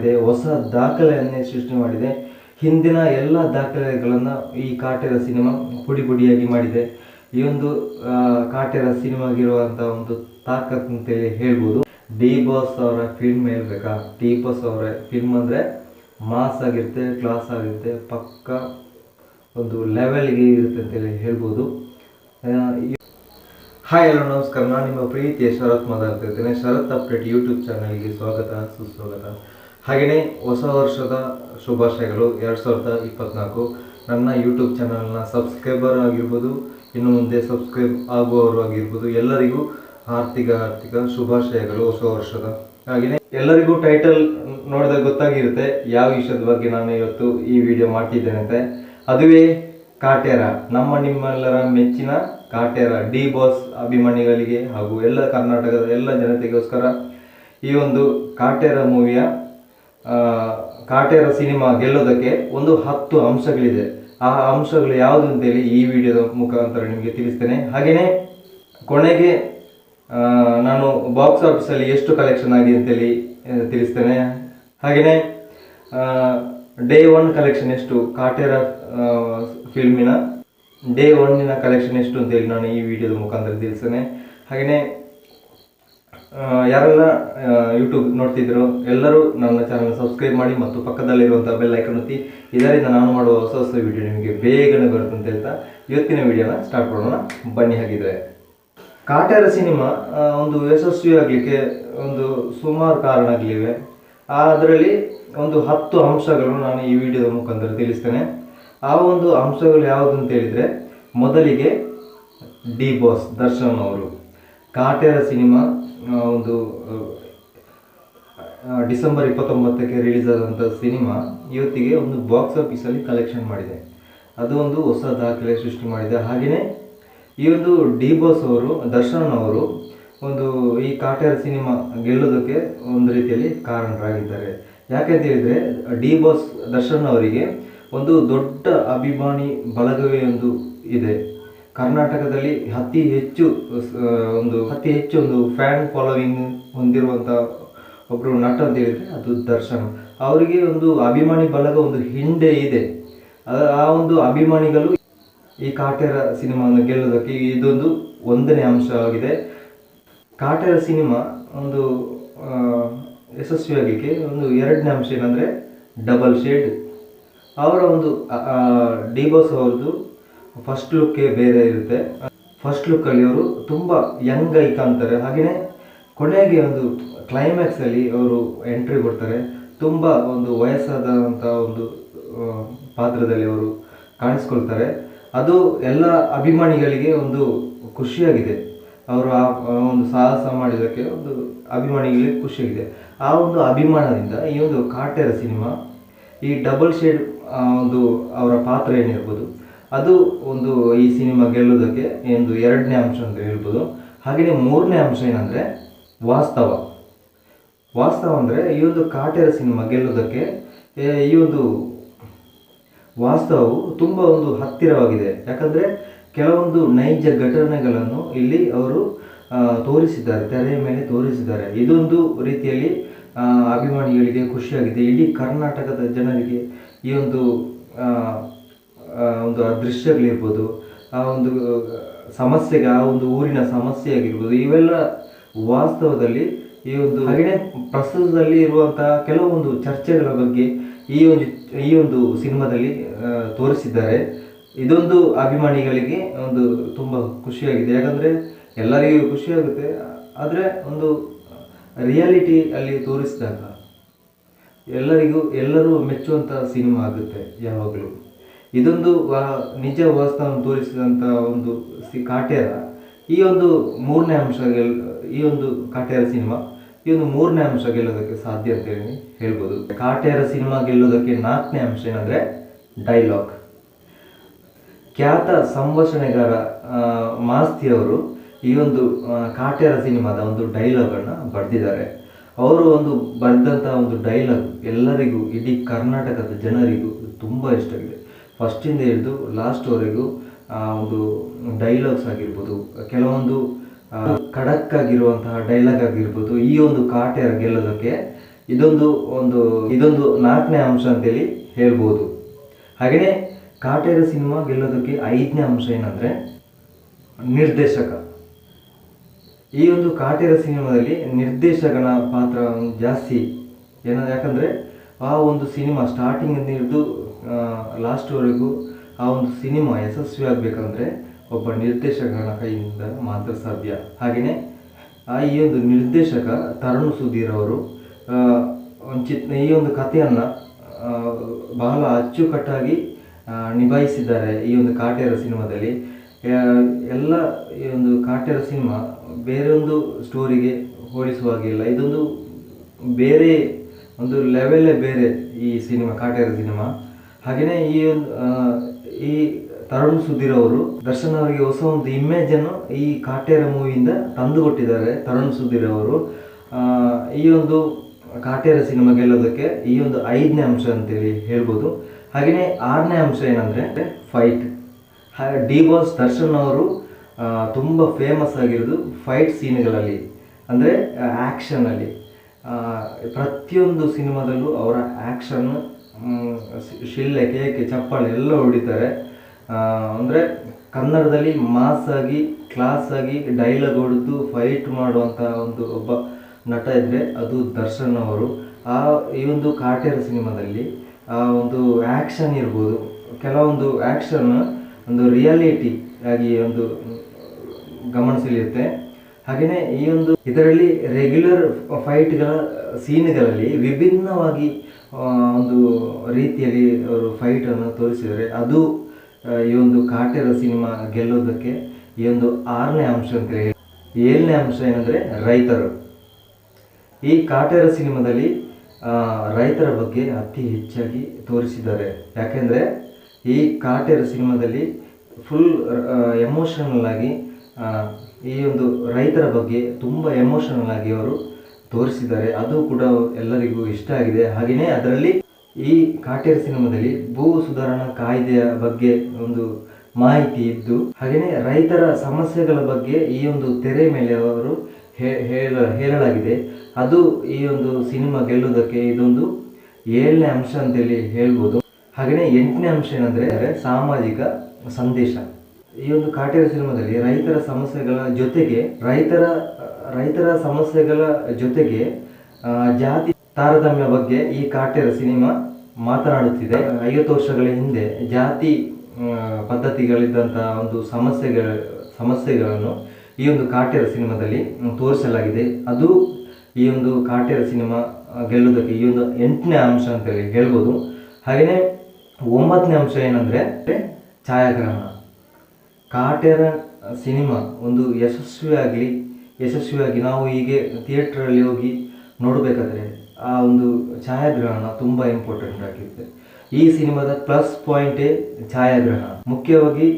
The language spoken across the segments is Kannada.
ಮಾಡಿದೆ, ಹೊಸ ದಾಖಲೆಯನ್ನೇ ಸೃಷ್ಟಿ ಮಾಡಿದೆ. ಹಿಂದಿನ ಎಲ್ಲ ದಾಖಲೆಗಳನ್ನು ಈ ಕಾಟೇರ ಸಿನಿಮಾ ಪುಡಿ ಪುಡಿಯಾಗಿ ಮಾಡಿದೆ. ಈ ಒಂದು ಕಾಟೇರ ಸಿನಿಮಾಗಿರುವಂಥ ಒಂದು ತಾಕತ್ ಅಂತೇಳಿ ಹೇಳ್ಬೋದು. ಡಿ ಬಾಸ್ ಅವರ ಫಿಲ್ಮ್ ಹೇಳ್ಬೇಕಾ ಡಿ ಬಾಸ್ ಅವರ ಫಿಲ್ಮ್ ಅಂದರೆ ಮಾಸ್ ಆಗಿರುತ್ತೆ, ಕ್ಲಾಸ್ ಆಗಿರುತ್ತೆ, ಪಕ್ಕ ಒಂದು ಲೆವೆಲ್ಗೆ ಇರುತ್ತೆ ಅಂತೇಳಿ ಹೇಳ್ಬೋದು. ಹಾಯ್ ಹಲೋ ನಮಸ್ಕಾರ. ನಾನು ನಿಮ್ಮ ಪ್ರೀತಿಯ ಶರತ್ ಮಾತಾಡ್ತಿರ್ತೇನೆ ಶರತ್ ಅಪ್ಡೇಟ್ ಯೂಟ್ಯೂಬ್ ಚಾನಲ್ಗೆ ಸ್ವಾಗತ, ಸುಸ್ವಾಗತ. ಹಾಗೆಯೇ ಹೊಸ ವರ್ಷದ ಶುಭಾಶಯಗಳು. ಎರಡು ಸಾವಿರದ ಇಪ್ಪತ್ನಾಲ್ಕು ನನ್ನ ಯೂಟ್ಯೂಬ್ ಚಾನಲ್ನ ಸಬ್ಸ್ಕ್ರೈಬರ್ ಆಗಿರ್ಬೋದು, ಇನ್ನು ಮುಂದೆ ಸಬ್ಸ್ಕ್ರೈಬ್ ಆಗುವವರು ಆಗಿರ್ಬೋದು, ಎಲ್ಲರಿಗೂ ಆರ್ಥಿಕ ಆರ್ಥಿಕ ಶುಭಾಶಯಗಳು ಹೊಸ ವರ್ಷದ. ಹಾಗೆಯೇ ಎಲ್ಲರಿಗೂ ಟೈಟಲ್ ನೋಡಿದಾಗ ಗೊತ್ತಾಗಿರುತ್ತೆ ಯಾವ ವಿಷಯದ ಬಗ್ಗೆ ನಾನು ಇವತ್ತು ಈ ವಿಡಿಯೋ ಮಾಡ್ತಿದ್ದೇನೆ ಅದುವೇ ಕಾಟೇರ, ನಮ್ಮ ನಿಮ್ಮೆಲ್ಲರ ಮೆಚ್ಚಿನ ಕಾಟೇರ, ಡಿ ಬಾಸ್ ಅಭಿಮಾನಿಗಳಿಗೆ ಹಾಗೂ ಎಲ್ಲ ಕರ್ನಾಟಕದ ಎಲ್ಲ ಜನತೆಗೋಸ್ಕರ ಈ ಒಂದು ಕಾಟೇರ ಮೂವಿಯ ಕಾಟೇರ ಸಿನಿಮಾ ಗೆಲ್ಲೋದಕ್ಕೆ ಒಂದು ಹತ್ತು ಅಂಶಗಳಿದೆ. ಆ ಅಂಶಗಳು ಯಾವುದು ಅಂತೇಳಿ ಈ ವಿಡಿಯೋದ ಮುಖಾಂತರ ನಿಮಗೆ ತಿಳಿಸ್ತೇನೆ. ಹಾಗೆಯೇ ಕೊನೆಗೆ ನಾನು ಬಾಕ್ಸ್ ಆಫೀಸಲ್ಲಿ ಎಷ್ಟು ಕಲೆಕ್ಷನ್ ಆಗಿದೆ ಅಂತೇಳಿ ತಿಳಿಸ್ತೇನೆ. ಹಾಗೆಯೇ ಡೇ ಒನ್ ಕಲೆಕ್ಷನ್ ಎಷ್ಟು? ಕಾಟೇರ ಫಿಲ್ಮಿನ ಡೇ ಒನ್ನಿನ ಕಲೆಕ್ಷನ್ ಎಷ್ಟು ಅಂತೇಳಿ ನಾನು ಈ ವಿಡಿಯೋದ ಮುಖಾಂತರ ತಿಳಿಸ್ತೇನೆ. ಹಾಗೆಯೇ ಯಾರೆಲ್ಲ ಯೂಟ್ಯೂಬ್ ನೋಡ್ತಿದ್ರು ಎಲ್ಲರೂ ನನ್ನ ಚಾನಲ್ ಸಬ್ಸ್ಕ್ರೈಬ್ ಮಾಡಿ ಮತ್ತು ಪಕ್ಕದಲ್ಲಿರುವಂಥ ಬೆಲ್ ಐಕನ್ ಒತ್ತಿ, ಇದರಿಂದ ನಾನು ಮಾಡುವ ಹೊಸ ಹೊಸ ವಿಡಿಯೋ ನಿಮಗೆ ಬೇಗನೆ ಬರುತ್ತೆ ಅಂತ ಹೇಳ್ತಾ, ಇವತ್ತಿನ ವಿಡಿಯೋನ ಸ್ಟಾರ್ಟ್ ಮಾಡೋಣ. ಬನ್ನಿ ಹಾಗಿದ್ರೆ. ಕಾಟೇರ ಸಿನಿಮಾ ಒಂದು ಯಶಸ್ವಿ ಆಗಲಿಕ್ಕೆ ಒಂದು ಸುಮಾರು ಕಾರಣಗಳಿವೆ ಅದರಲ್ಲಿ ಒಂದು ಹತ್ತು ಅಂಶಗಳು ನಾನು ಈ ವಿಡಿಯೋದ ಮುಖಾಂತರ ತಿಳಿಸ್ತೇನೆ. ಆ ಒಂದು ಅಂಶಗಳು ಯಾವುದು ಅಂತ ಹೇಳಿದರೆ, ಮೊದಲಿಗೆ ಡಿ ಬಾಸ್ ದರ್ಶನ್ ಅವರು. ಕಾಟೇರ ಸಿನಿಮಾ ಒಂದು ಡಿಸೆಂಬರ್ ಇಪ್ಪತ್ತೊಂಬತ್ತಕ್ಕೆ ರಿಲೀಸ್ ಆದಂಥ ಸಿನಿಮಾ ಇವತ್ತಿಗೆ ಒಂದು ಬಾಕ್ಸ್ ಆಫೀಸಲ್ಲಿ ಕಲೆಕ್ಷನ್ ಮಾಡಿದೆ. ಅದು ಒಂದು ಹೊಸ ದಾಖಲೆ ಸೃಷ್ಟಿ ಮಾಡಿದೆ. ಹಾಗೆಯೇ ಈ ಒಂದು ಡಿ ಬಾಸ್ ಅವರು, ದರ್ಶನ್ ಅವರು ಒಂದು ಈ ಕಾಟೇರ ಸಿನಿಮಾ ಗೆಲ್ಲೋದಕ್ಕೆ ಒಂದು ರೀತಿಯಲ್ಲಿ ಕಾರಣರಾಗಿದ್ದಾರೆ. ಯಾಕೆಂತ ಹೇಳಿದರೆ, ಡಿ ಬಾಸ್, ದರ್ಶನ್ ಅವರಿಗೆ ಒಂದು ದೊಡ್ಡ ಅಭಿಮಾನಿ ಬಳಗವೇ ಒಂದು ಇದೆ. ಕರ್ನಾಟಕದಲ್ಲಿ ಅತಿ ಹೆಚ್ಚು ಒಂದು, ಅತಿ ಹೆಚ್ಚು ಒಂದು ಫ್ಯಾನ್ ಫಾಲೋವಿಂಗ್ ಹೊಂದಿರುವಂಥ ಒಬ್ಬರು ನಟ ಅಂತ ಹೇಳಿದರೆ ಅದು ದರ್ಶನ್. ಅವರಿಗೆ ಒಂದು ಅಭಿಮಾನಿ ಬಳಗ ಒಂದು ಹಿಂಡೆ ಇದೆ. ಆ- ಒಂದು ಅಭಿಮಾನಿಗಳು ಈ ಕಾಟೇರ ಸಿನಿಮಾವನ್ನು ಗೆಲ್ಲೋದಕ್ಕೆ ಇದೊಂದು ಒಂದನೇ ಅಂಶವಾಗಿದೆ ಕಾಟೇರ ಸಿನಿಮಾ ಒಂದು ಯಶಸ್ವಿಯಾಗಲಿಕ್ಕೆ ಒಂದು ಎರಡನೇ ಅಂಶ ಏನಂದರೆ ಡಬಲ್ ಶೇಡ್. ಅವರ ಒಂದು ಡಿ ಬಾಸ್ ಅವ್ರದ್ದು ಫಸ್ಟ್ ಲುಕ್ಕೇ ಬೇರೆ ಇರುತ್ತೆ. ಫಸ್ಟ್ ಲುಕ್ಕಲ್ಲಿ ಅವರು ತುಂಬ ಯಂಗ್ ಆಗಿ ಕಾಣ್ತಾರೆ. ಹಾಗೆಯೇ ಕೊನೆಗೆ ಒಂದು ಕ್ಲೈಮ್ಯಾಕ್ಸಲ್ಲಿ ಅವರು ಎಂಟ್ರಿ ಕೊಡ್ತಾರೆ. ತುಂಬ ಒಂದು ವಯಸ್ಸಾದಂಥ ಒಂದು ಪಾತ್ರದಲ್ಲಿ ಅವರು ಕಾಣಿಸ್ಕೊಳ್ತಾರೆ. ಅದು ಎಲ್ಲ ಅಭಿಮಾನಿಗಳಿಗೆ ಒಂದು ಖುಷಿಯಾಗಿದೆ. ಅವರು ಆ ಒಂದು ಸಾಹಸ ಮಾಡಿದ್ದಕ್ಕೆ ಒಂದು ಅಭಿಮಾನಿಗಳಿಗೆ ಖುಷಿಯಾಗಿದೆ. ಆ ಒಂದು ಅಭಿಮಾನದಿಂದ ಈ ಒಂದು ಕಾಟೇರ ಸಿನಿಮಾ, ಈ ಡಬಲ್ ಶೇಡ್ ಒಂದು ಅವರ ಪಾತ್ರ ಏನಿರ್ಬೋದು ಅದು ಒಂದು ಈ ಸಿನಿಮಾ ಗೆಲ್ಲೋದಕ್ಕೆ ಒಂದು ಎರಡನೇ ಅಂಶ ಅಂತ ಹೇಳ್ಬೋದು. ಹಾಗೆಯೇ ಮೂರನೇ ಅಂಶ ಏನಂದರೆ ವಾಸ್ತವ. ವಾಸ್ತವ ಅಂದರೆ ಈ ಒಂದು ಕಾಟೇರ ಸಿನಿಮಾ ಗೆಲ್ಲೋದಕ್ಕೆ ಈ ಒಂದು ವಾಸ್ತವವು ತುಂಬ ಒಂದು ಹತ್ತಿರವಾಗಿದೆ. ಯಾಕಂದರೆ ಕೆಲವೊಂದು ನೈಜ ಘಟನೆಗಳನ್ನು ಇಲ್ಲಿ ಅವರು ತೋರಿಸಿದ್ದಾರೆ, ತೆರೆಯ ಮೇಲೆ ತೋರಿಸಿದ್ದಾರೆ. ಇದೊಂದು ರೀತಿಯಲ್ಲಿ ಅಭಿಮಾನಿಗಳಿಗೆ ಖುಷಿಯಾಗಿದೆ. ಇಡೀ ಕರ್ನಾಟಕದ ಜನರಿಗೆ ಈ ಒಂದು ಒಂದು ದೃಶ್ಯಗಳಿರ್ಬೋದು, ಆ ಒಂದು ಸಮಸ್ಯೆಗೆ, ಆ ಒಂದು ಊರಿನ ಸಮಸ್ಯೆ ಆಗಿರ್ಬೋದು ಇವೆಲ್ಲ ವಾಸ್ತವದಲ್ಲಿ ಈ ಒಂದು ಹಾಗೆಯೇ ಪ್ರಸ್ತುತದಲ್ಲಿ ಇರುವಂತಹ ಕೆಲವೊಂದು ಚರ್ಚೆಗಳ ಬಗ್ಗೆ ಈ ಒಂದು ಈ ಒಂದು ಸಿನಿಮಾದಲ್ಲಿ ತೋರಿಸಿದ್ದಾರೆ. ಇದೊಂದು ಅಭಿಮಾನಿಗಳಿಗೆ ಒಂದು ತುಂಬ ಖುಷಿಯಾಗಿದೆ. ಯಾಕಂದರೆ ಎಲ್ಲರಿಗೂ ಖುಷಿಯಾಗುತ್ತೆ. ಆದರೆ ಒಂದು ರಿಯಾಲಿಟಿ ಅಲ್ಲಿ ತೋರಿಸಿದಾಗ ಎಲ್ಲರಿಗೂ, ಎಲ್ಲರೂ ಮೆಚ್ಚುವಂಥ ಸಿನಿಮಾ ಆಗುತ್ತೆ ಯಾವಾಗಲೂ. ಇದೊಂದು ನಿಜ ವಾಸ್ತವವನ್ನು ತೋರಿಸಿದಂಥ ಒಂದು ಸಿ ಕಾಟ್ಯಾರ ಈ ಒಂದು ಮೂರನೇ ಅಂಶ ಈ ಒಂದು ಕಾಟ್ಯಾರ ಸಿನಿಮಾ, ಈ ಒಂದು ಮೂರನೇ ಅಂಶ ಗೆಲ್ಲೋದಕ್ಕೆ ಸಾಧ್ಯ ಅಂತ ಹೇಳಿ ಹೇಳ್ಬೋದು. ಕಾಟ್ಯಾರ ಸಿನಿಮಾ ಗೆಲ್ಲೋದಕ್ಕೆ ನಾಲ್ಕನೇ ಅಂಶ ಏನಂದ್ರೆ ಡೈಲಾಗ್ ಖ್ಯಾತ ಸಂಭಾಷಣೆಗಾರ ಮಾಸ್ತಿಯವರು ಮಾಸ್ತಿ ಅವರು ಈ ಒಂದು ಕಾಟ್ಯಾರ ಸಿನಿಮಾದ ಒಂದು ಡೈಲಾಗ್ ಅನ್ನ ಬರೆದಿದ್ದಾರೆ. ಅವರು ಒಂದು ಬರೆದಂತಹ ಒಂದು ಡೈಲಾಗ್ ಎಲ್ಲರಿಗೂ, ಇಡೀ ಕರ್ನಾಟಕದ ಜನರಿಗೂ ತುಂಬಾ ಇಷ್ಟ ಫಸ್ಟಿಂದ ಹಿಡಿದು ಲಾಸ್ಟ್ವರೆಗೂ ಒಂದು ಡೈಲಾಗ್ಸ್ ಆಗಿರ್ಬೋದು, ಕೆಲವೊಂದು ಖಡಕ್ ಆಗಿರುವಂತಹ ಡೈಲಾಗ್ ಆಗಿರ್ಬೋದು, ಈ ಒಂದು ಕಾಟೇರ ಗೆಲ್ಲೋದಕ್ಕೆ ಇದೊಂದು ಒಂದು, ಇದೊಂದು ನಾಲ್ಕನೇ ಅಂಶ ಅಂತೇಳಿ ಹೇಳ್ಬೋದು. ಹಾಗೆಯೇ ಕಾಟೇರ ಸಿನಿಮಾ ಗೆಲ್ಲೋದಕ್ಕೆ ಐದನೇ ಅಂಶ ಏನಂದರೆ ನಿರ್ದೇಶಕ. ಈ ಒಂದು ಕಾಟೇರ ಸಿನಿಮಾದಲ್ಲಿ ನಿರ್ದೇಶಕನ ಪಾತ್ರ ಜಾಸ್ತಿ. ಏನ ಯಾಕಂದರೆ, ಆ ಒಂದು ಸಿನಿಮಾ ಸ್ಟಾರ್ಟಿಂಗಿಂದ ಹಿಡಿದು ಲಾಸ್ಟ್ವರೆಗೂ ಆ ಒಂದು ಸಿನಿಮಾ ಯಶಸ್ವಿ ಆಗಬೇಕಂದ್ರೆ ಒಬ್ಬ ನಿರ್ದೇಶಕನ ಕೈಯಿಂದ ಮಾತ್ರ ಸಾಧ್ಯ. ಹಾಗೆಯೇ ಆ ಈ ಒಂದು ನಿರ್ದೇಶಕ ತರುಣ್ ಸುಧೀರ್ ಅವರು ಒಂದು ಚಿತ್, ಈ ಒಂದು ಕಥೆಯನ್ನು ಬಹಳ ಅಚ್ಚುಕಟ್ಟಾಗಿ ನಿಭಾಯಿಸಿದ್ದಾರೆ ಈ ಒಂದು ಕಾಟೇರ ಸಿನಿಮಾದಲ್ಲಿ. ಎಲ್ಲ ಈ ಒಂದು ಕಾಟೇರ ಸಿನಿಮಾ ಬೇರೆ ಒಂದು ಸ್ಟೋರಿಗೆ ಹೋಲಿಸುವ ಹಾಗಿಲ್ಲ. ಇದೊಂದು ಬೇರೆ ಒಂದು ಲೆವೆಲ್ಲೇ ಬೇರೆ ಈ ಸಿನಿಮಾ, ಕಾಟೇರ ಸಿನಿಮಾ. ಹಾಗೆಯೇ ಈ ಒಂದು ಈ ತರುಣ್ ಸುಧೀರ್ ಅವರು ದರ್ಶನ್ ಅವರಿಗೆ ಹೊಸ ಒಂದು ಇಮೇಜ್ ಅನ್ನು ಈ ಕಾಟೇರ ಮೂವಿಯಿಂದ ತಂದು ಕೊಟ್ಟಿದ್ದಾರೆ ತರುಣ್ ಸುಧೀರ್ ಅವರು. ಈ ಒಂದು ಕಾಟೇರ ಸಿನಿಮಾ ಗೆಲ್ಲೋದಕ್ಕೆ ಈ ಒಂದು ಐದನೇ ಅಂಶ ಅಂತೇಳಿ ಹೇಳ್ಬೋದು. ಹಾಗೆಯೇ ಆರನೇ ಅಂಶ ಏನಂದ್ರೆ ಫೈಟ್ ಡಿ ಬಾಸ್ ದರ್ಶನ್ ಅವರು ತುಂಬ ಫೇಮಸ್ ಆಗಿರೋದು ಫೈಟ್ ಸೀನ್ಗಳಲ್ಲಿ, ಅಂದರೆ ಆ್ಯಕ್ಷನಲ್ಲಿ ಪ್ರತಿಯೊಂದು ಸಿನಿಮಾದಲ್ಲೂ ಅವರ ಆ್ಯಕ್ಷನ್ ಶಿಳ್ಳೆ ಕೇಕೆ ಚಪ್ಪಾಳೆ ಎಲ್ಲ ಹೊಡಿತಾರೆ. ಅಂದರೆ ಕನ್ನಡದಲ್ಲಿ ಕ್ಲಾಸ್ ಆಗಿ ಡೈಲಾಗ್ ಹೊಡೆದು ಫೈಟ್ ಮಾಡುವಂಥ ಒಂದು ಒಬ್ಬ ನಟ ಇದ್ದರೆ ಅದು ದರ್ಶನ್ ಅವರು. ಆ, ಈ ಒಂದು ಕಾಟೇರ ಸಿನಿಮಾದಲ್ಲಿ ಆ ಒಂದು ಆ್ಯಕ್ಷನ್ ಇರ್ಬೋದು. ಕೆಲವೊಂದು ಆ್ಯಕ್ಷನ್ ಒಂದು ರಿಯಾಲಿಟಿ ಆಗಿ ಒಂದು ಗಮನ ಸೆಳೆಯುತ್ತೆ ಹಾಗೆಯೇ ಈ ಒಂದು ಇದರಲ್ಲಿ ರೆಗ್ಯುಲರ್ ಫೈಟ್ಗಳ ಸೀನ್ಗಳಲ್ಲಿ ವಿಭಿನ್ನವಾಗಿ ಒಂದು ರೀತಿಯಲ್ಲಿ ಅವರು ಫೈಟನ್ನು ತೋರಿಸಿದ್ದಾರೆ. ಅದು ಈ ಒಂದು ಕಾಟೇರ ಸಿನಿಮಾ ಗೆಲ್ಲೋದಕ್ಕೆ ಈ ಒಂದು ಆರನೇ ಅಂಶ ಅಂತ ಹೇಳಿ. ಏಳನೇ ಅಂಶ ಏನಂದರೆ ರೈತರು. ಈ ಕಾಟೇರ ಸಿನಿಮಾದಲ್ಲಿ ರೈತರ ಬಗ್ಗೆ ಅತಿ ಹೆಚ್ಚಾಗಿ ತೋರಿಸಿದ್ದಾರೆ. ಯಾಕೆಂದರೆ, ಈ ಕಾಟೇರ ಸಿನಿಮಾದಲ್ಲಿ ಫುಲ್ ಎಮೋಷನಲ್ ಆಗಿ ಈ ಒಂದು ರೈತರ ಬಗ್ಗೆ ತುಂಬ ಎಮೋಷನಲ್ ಆಗಿ ಅವರು ತೋರಿಸಿದ್ದಾರೆ. ಅದು ಕೂಡ ಎಲ್ಲರಿಗೂ ಇಷ್ಟ ಆಗಿದೆ. ಹಾಗೆಯೇ ಅದರಲ್ಲಿ ಈ ಕಾಟೇರ್ ಸಿನಿಮಾದಲ್ಲಿ ಭೂ ಸುಧಾರಣಾ ಕಾಯ್ದೆಯ ಬಗ್ಗೆ ಒಂದು ಮಾಹಿತಿ ಇದ್ದು, ಹಾಗೆಯೇ ರೈತರ ಸಮಸ್ಯೆಗಳ ಬಗ್ಗೆ ಈ ಒಂದು ತೆರೆ ಮೇಲೆ ಅವರು ಹೇಳ, ಹೇಳಲಾಗಿದೆ. ಅದು ಈ ಒಂದು ಸಿನಿಮಾ ಗೆಲ್ಲುವುದಕ್ಕೆ ಇದೊಂದು ಏಳನೇ ಅಂಶ ಅಂತೇಳಿ ಹೇಳ್ಬೋದು. ಹಾಗೆಯೇ ಎಂಟನೇ ಅಂಶ ಏನಂದರೆ, ಸಾಮಾಜಿಕ ಸಂದೇಶ. ಈ ಒಂದು ಕಾಟೇರ ಸಿನಿಮಾದಲ್ಲಿ ರೈತರ ಸಮಸ್ಯೆಗಳ ಜೊತೆಗೆ ರೈತರ ರೈತರ ಸಮಸ್ಯೆಗಳ ಜೊತೆಗೆ ಜಾತಿ ತಾರತಮ್ಯ ಬಗ್ಗೆ ಈ ಕಾಟೇರ ಸಿನಿಮಾ ಮಾತನಾಡುತ್ತಿದೆ. ಐವತ್ತು ವರ್ಷಗಳ ಹಿಂದೆ ಜಾತಿ ಪದ್ಧತಿಗಳಿದ್ದಂತಹ ಒಂದು ಸಮಸ್ಯೆಗಳ, ಸಮಸ್ಯೆಗಳನ್ನು ಈ ಒಂದು ಕಾಟೇರ ಸಿನಿಮಾದಲ್ಲಿ ತೋರಿಸಲಾಗಿದೆ. ಅದು ಈ ಒಂದು ಕಾಟೇರ ಸಿನಿಮಾ ಗೆಲ್ಲುವುದಕ್ಕೆ ಈ ಒಂದು ಎಂಟನೇ ಅಂಶ ಅಂತೇಳಿ ಹೇಳ್ಬೋದು. ಹಾಗೆಯೇ ಒಂಬತ್ತನೇ ಅಂಶ ಏನಂದರೆ ಛಾಯಾಗ್ರಹಣ. ಕಾಟೇರ ಸಿನಿಮಾ ಒಂದು ಯಶಸ್ವಿಯಾಗಲಿ, ಯಶಸ್ವಿಯಾಗಿ ನಾವು ಹೀಗೆ ಥಿಯೇಟ್ರಲ್ಲಿ ಹೋಗಿ ನೋಡಬೇಕಾದ್ರೆ ಆ ಒಂದು ಛಾಯಾಗ್ರಹಣ ತುಂಬ ಇಂಪಾರ್ಟೆಂಟ್ ಆಗಿರುತ್ತೆ. ಈ ಸಿನಿಮಾದ ಪ್ಲಸ್ ಪಾಯಿಂಟೇ ಛಾಯಾಗ್ರಹಣ. ಮುಖ್ಯವಾಗಿ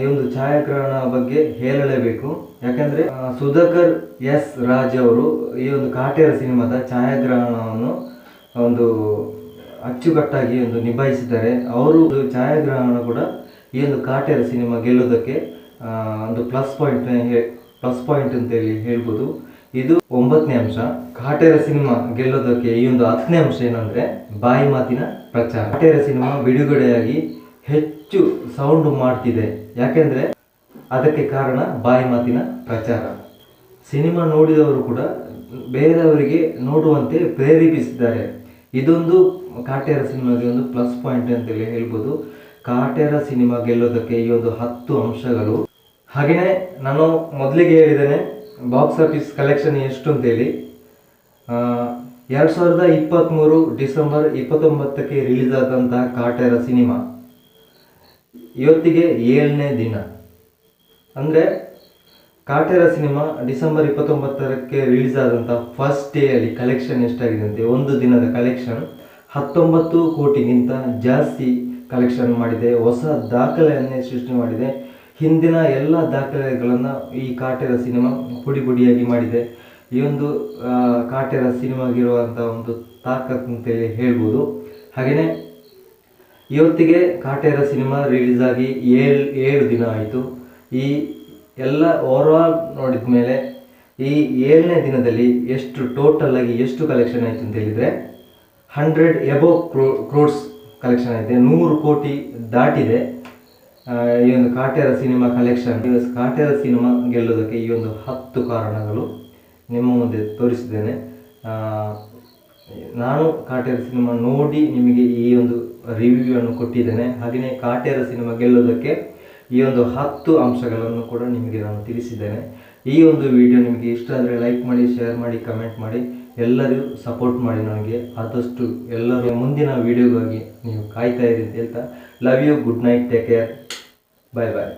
ಈ ಒಂದು ಛಾಯಾಗ್ರಹಣ ಬಗ್ಗೆ ಹೇಳಲೇಬೇಕು. ಯಾಕಂದರೆ ಸುಧಾಕರ್ ಎಸ್ ರಾಜ್ ಅವರು ಈ ಒಂದು ಕಾಟೇರ ಸಿನಿಮಾದ ಛಾಯಾಗ್ರಹಣವನ್ನು ಒಂದು ಅಚ್ಚುಕಟ್ಟಾಗಿ ಒಂದು ನಿಭಾಯಿಸಿದ್ದಾರೆ. ಅವರು ಛಾಯಾಗ್ರಹಣ ಕೂಡ ಈ ಒಂದು ಕಾಟೇರ ಸಿನಿಮಾ ಗೆಲ್ಲೋದಕ್ಕೆ ಒಂದು ಪ್ಲಸ್ ಪಾಯಿಂಟ್ ಪ್ಲಸ್ ಪಾಯಿಂಟ್ ಅಂತೇಳಿ ಹೇಳ್ಬೋದು. ಇದು ಒಂಬತ್ತನೇ ಅಂಶ. ಕಾಟೇರ ಸಿನಿಮಾ ಗೆಲ್ಲೋದಕ್ಕೆ ಈ ಒಂದು ಹತ್ತನೇ ಅಂಶ ಏನಂದ್ರೆ ಬಾಯಿ ಮಾತಿನ ಪ್ರಚಾರ. ಕಾಟೇರ ಸಿನಿಮಾ ಬಿಡುಗಡೆಯಾಗಿ ಹೆಚ್ಚು ಸೌಂಡ್ ಮಾಡ್ತಿದೆ. ಯಾಕೆಂದ್ರೆ ಅದಕ್ಕೆ ಕಾರಣ ಬಾಯಿ ಮಾತಿನ ಪ್ರಚಾರ. ಸಿನಿಮಾ ನೋಡಿದವರು ಕೂಡ ಬೇರೆಯವರಿಗೆ ನೋಡುವಂತೆ ಪ್ರೇರೇಪಿಸಿದ್ದಾರೆ. ಇದೊಂದು ಕಾಟೇರ ಸಿನಿಮಾಗೆ ಒಂದು ಪ್ಲಸ್ ಪಾಯಿಂಟ್ ಅಂತೇಳಿ ಹೇಳ್ಬೋದು. ಕಾಟೇರ ಸಿನಿಮಾ ಗೆಲ್ಲೋದಕ್ಕೆ ಈ ಒಂದು ಹತ್ತು ಅಂಶಗಳು. ಹಾಗೆಯೇ ನಾನು ಮೊದಲಿಗೆ ಹೇಳಿದ್ದೇನೆ, ಬಾಕ್ಸ್ ಆಫೀಸ್ ಕಲೆಕ್ಷನ್ ಎಷ್ಟು ಅಂತೇಳಿ ಎರಡು ಸಾವಿರದ ಇಪ್ಪತ್ತ್ಮೂರು ಡಿಸೆಂಬರ್ ಇಪ್ಪತ್ತೊಂಬತ್ತಕ್ಕೆ ರಿಲೀಸ್ ಆದಂತಹ ಕಾಟೇರ ಸಿನಿಮಾ. ಇವತ್ತಿಗೆ ಏಳನೇ ದಿನ. ಅಂದರೆ ಕಾಟೇರ ಸಿನಿಮಾ ಡಿಸೆಂಬರ್ ಇಪ್ಪತ್ತೊಂಬತ್ತರಕ್ಕೆ ರಿಲೀಸ್ ಆದಂಥ ಫಸ್ಟ್ ಡೇಯಲ್ಲಿ ಕಲೆಕ್ಷನ್ ಎಷ್ಟಾಗಿದೆ ಅಂತೆ, ಒಂದು ದಿನದ ಕಲೆಕ್ಷನ್ ಹತ್ತೊಂಬತ್ತು ಕೋಟಿಗಿಂತ ಜಾಸ್ತಿ ಕಲೆಕ್ಷನ್ ಮಾಡಿದೆ, ಹೊಸ ದಾಖಲೆಯನ್ನೇ ಸೃಷ್ಟಿ ಮಾಡಿದೆ. ಹಿಂದಿನ ಎಲ್ಲ ದಾಖಲೆಗಳನ್ನು ಈ ಕಾಟೇರ ಸಿನಿಮಾ ಪುಡಿ ಪುಡಿಯಾಗಿ ಮಾಡಿದೆ. ಈ ಒಂದು ಕಾಟೇರ ಸಿನಿಮಾಗಿರುವಂಥ ಒಂದು ತಾಕತ್ ಅಂತೇಳಿ ಹೇಳ್ಬೋದು. ಹಾಗೆಯೇ ಇವತ್ತಿಗೆ ಕಾಟೇರ ಸಿನಿಮಾ ರಿಲೀಸ್ ಆಗಿ ಏಳು ಏಳು ದಿನ ಆಯಿತು. ಈ ಎಲ್ಲ ಓವರ್ಆಲ್ ನೋಡಿದ ಮೇಲೆ ಈ ಏಳನೇ ದಿನದಲ್ಲಿ ಎಷ್ಟು ಟೋಟಲ್ ಆಗಿ ಎಷ್ಟು ಕಲೆಕ್ಷನ್ ಆಯಿತು ಅಂತ ಹೇಳಿದರೆ ಹಂಡ್ರೆಡ್ ಎಬೋ ಕ್ರೋ ಕ್ರೋಡ್ಸ್ ಕಲೆಕ್ಷನ್ ಆಗಿದೆ. ನೂರು ಕೋಟಿ ದಾಟಿದೆ. ಈ ಒಂದು Kaatera cinema collection Kaatera cinema ಗೆಲ್ಲೋದಕ್ಕೆ ಈ ಒಂದು ಹತ್ತು ಕಾರಣಗಳು ನಿಮ್ಮ ಮುಂದೆ ತೋರಿಸಿದ್ದೇನೆ. ನಾನು ಕಾಟೇರ ಸಿನಿಮಾ ನೋಡಿ ನಿಮಗೆ ಈ ಒಂದು ರಿವ್ಯೂ ಅನ್ನು ಕೊಟ್ಟಿದ್ದೇನೆ. ಹಾಗೆಯೇ ಕಾಟೇರ ಸಿನಿಮಾ ಗೆಲ್ಲೋದಕ್ಕೆ ಈ ಒಂದು ಹತ್ತು ಅಂಶಗಳನ್ನು ಕೂಡ ನಿಮಗೆ ನಾನು ತಿಳಿಸಿದ್ದೇನೆ. ಈ ಒಂದು ವಿಡಿಯೋ ನಿಮಗೆ ಇಷ್ಟ ಆದರೆ ಲೈಕ್ ಮಾಡಿ ಶೇರ್ ಮಾಡಿ ಕಮೆಂಟ್ ಮಾಡಿ. ಎಲ್ಲರೂ ಸಪೋರ್ಟ್ ಮಾಡಿ ನನಗೆ ಆದಷ್ಟು ಎಲ್ಲರೂ ಮುಂದಿನ ವಿಡಿಯೋಗಾಗಿ ನೀವು ಕಾಯ್ತಾ ಇರಿ ಅಂತ love you good night take care bye bye